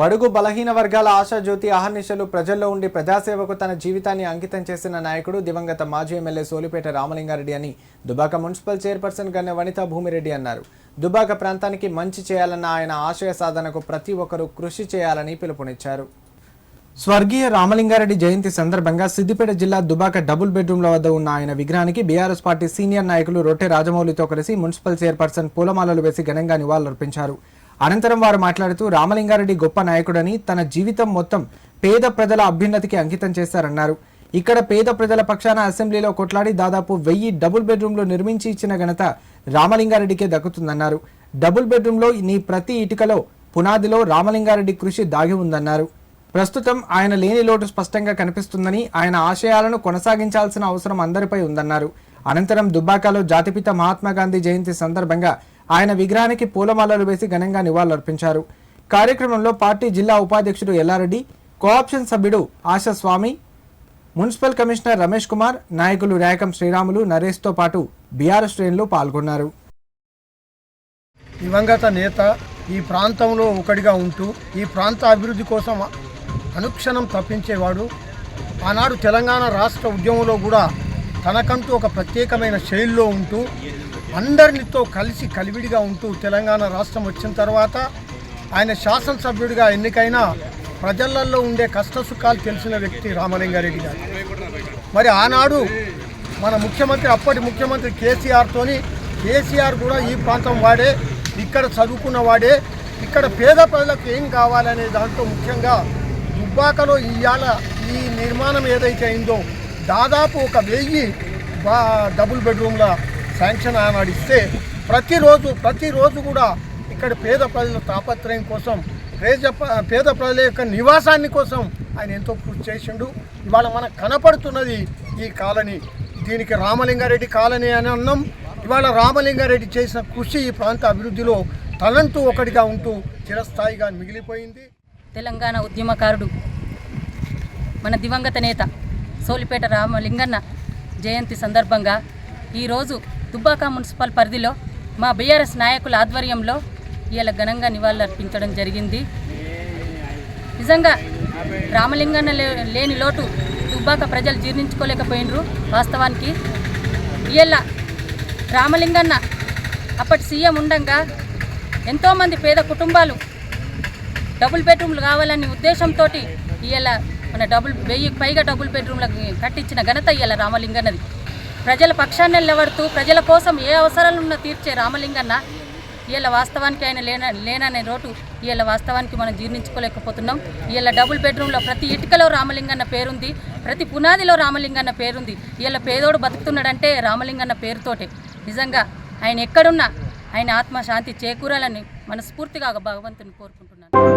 బడుగు బలహీన వర్గాల ఆశాజ్యోతి అహర్నిశలు ప్రజల్లో ఉండి ప్రజాసేవకు తన జీవితాన్ని అంకితం చేసిన నాయకుడు దివంగత మాజీ ఎమ్మెల్యే సోలిపేట రామలింగారెడ్డి అని దుబాక మున్సిపల్ చైర్పర్సన్ గన్నె వనితా భూమిరెడ్డి అన్నారు. దుబాక ప్రాంతానికి మంచి చేయాలన్న ఆయన ఆశయ సాధనకు ప్రతి ఒక్కరూ కృషి చేయాలని పిలుపునిచ్చారు. స్వర్గీయ రామలింగారెడ్డి జయంతి సందర్భంగా సిద్దిపేట జిల్లా దుబాక డబుల్ బెడ్రూమ్ల వద్ద ఉన్న ఆయన విగ్రహానికి బీఆర్ఎస్ పార్టీ సీనియర్ నాయకులు రొట్టె రాజమౌళితో కలిసి మున్సిపల్ చైర్పర్సన్ పూలమాలలు వేసి ఘనంగా నివాళులర్పించారు. అనంతరం వారు మాట్లాడుతూ రామలింగారెడ్డి గొప్ప నాయకుడని తన జీవితం మొత్తం పేద ప్రజల అభ్యున్నతికి అంకితం చేశారన్నారు. ఇక్కడ పేద ప్రజల పక్షాన అసెంబ్లీలో కొట్లాడి దాదాపు వెయ్యి డబుల్ బెడ్రూమ్లు నిర్మించి ఇచ్చిన ఘనత రామలింగారెడ్డికే దక్కుతుందన్నారు. డబుల్ బెడ్రూమ్లో నీ ప్రతి ఇటుకలో పునాదిలో రామలింగారెడ్డి కృషి దాగి ఉందన్నారు. ప్రస్తుతం ఆయన లేని లోటు స్పష్టంగా కనిపిస్తుందని ఆయన ఆశయాలను కొనసాగించాల్సిన అవసరం అందరిపై ఉందన్నారు. అనంతరం దుబ్బాకలో జాతిపిత మహాత్మా గాంధీ జయంతి సందర్భంగా ఆయన విగ్రహానికి పూలమాలలు వేసి ఘనంగా నివాళులర్పించారు. కార్యక్రమంలో పార్టీ జిల్లా ఉపాధ్యక్షుడు ఎల్లారెడ్డి కోఆప్షన్ సభ్యుడు ఆశా స్వామి మున్సిపల్ కమిషనర్ రమేష్ కుమార్ నాయకులు రేకం శ్రీరాములు నరేష్తో పాటు బీఆర్ఎస్ శ్రేణులు పాల్గొన్నారు. దివంగత నేత ఈ ప్రాంతంలో ఒకటిగా ఉంటూ ఈ ప్రాంత అభివృద్ధి కోసం అనుక్షణం తప్పించేవాడు. ఆనాడు తెలంగాణ రాష్ట్ర ఉద్యమంలో కూడా తనకంటూ ఒక ప్రత్యేకమైన శైలిలో ఉంటూ అందరితో కలిసి కలివిడిగా ఉంటూ తెలంగాణ రాష్ట్రం వచ్చిన తర్వాత ఆయన శాసనసభ్యుడిగా ఎన్నికైన ప్రజలలో ఉండే కష్టసుఖాలు తెలిసిన వ్యక్తి రామలింగారెడ్డి గారు. మరి ఆనాడు మన ముఖ్యమంత్రి అప్పటి ముఖ్యమంత్రి కేసీఆర్తోని కేసీఆర్ కూడా ఈ ప్రాంతం వాడే ఇక్కడ చదువుకున్న వాడే ఇక్కడ పేద ప్రజలకు ఏం కావాలనే దాంట్లో ముఖ్యంగా దుబ్బాకలో ఇవాళ ఈ నిర్మాణం ఏదైతే అయిందో దాదాపు ఒక వెయ్యి డబుల్ బెడ్రూమ్ల శాంక్షన్ ఆనాడు ఇస్తే ప్రతిరోజు ప్రతిరోజు కూడా ఇక్కడ పేద ప్రజల తాపత్రయం కోసం పేద పేద ప్రజల యొక్క నివాసాన్ని కోసం ఆయన ఎంతో కృషి చేసిండు. ఇవాళ మనకు కనపడుతున్నది ఈ కాలనీ. దీనికి రామలింగారెడ్డి కాలనీ అని అన్నాం. ఇవాళ రామలింగారెడ్డి చేసిన కృషి ఈ ప్రాంత అభివృద్ధిలో తనంటూ ఒకటిగా ఉంటూ చిరస్థాయిగా మిగిలిపోయింది. తెలంగాణ ఉద్యమకారుడు మన దివంగత నేత సోలిపేట రామలింగన్న జయంతి సందర్భంగా ఈరోజు దుబ్బాక మున్సిపల్ పరిధిలో మా బీఆర్ఎస్ నాయకుల ఆధ్వర్యంలో ఇలా ఘనంగా నివాళులర్పించడం జరిగింది. నిజంగా రామలింగన్న లే లేని లోటు దుబ్బాక ప్రజలు జీర్ణించుకోలేకపోయినరు వాస్తవానికి. ఇవాళ రామలింగన్న అప్పటి సీఎం ఉండంగా ఎంతోమంది పేద కుటుంబాలు డబుల్ బెడ్రూమ్లు కావాలనే ఉద్దేశంతో ఇవాళ మన డబుల్ వెయ్యి పైగా డబుల్ బెడ్రూమ్లకు కట్టించిన ఘనత ఇవాళ రామలింగన్నది. ప్రజల పక్షాన్ని నిలబడుతూ ప్రజల కోసం ఏ అవసరాలున్నా తీర్చే రామలింగన్న వీళ్ళ వాస్తవానికి ఆయన లేన లేననే రోటు వీళ్ళ వాస్తవానికి మనం జీర్ణించుకోలేకపోతున్నాం. వీళ్ళ డబుల్ బెడ్రూమ్లో ప్రతి ఇటుకలో రామలింగన్న పేరుంది ప్రతి పునాదిలో రామలింగన్న పేరుంది. వీళ్ళ పేదోడు బతుకుతున్నాడంటే రామలింగన్న పేరుతోటే. నిజంగా ఆయన ఎక్కడున్నా ఆయన ఆత్మశాంతి చేకూరాలని మనస్ఫూర్తిగా భగవంతుని కోరుకుంటున్నాను.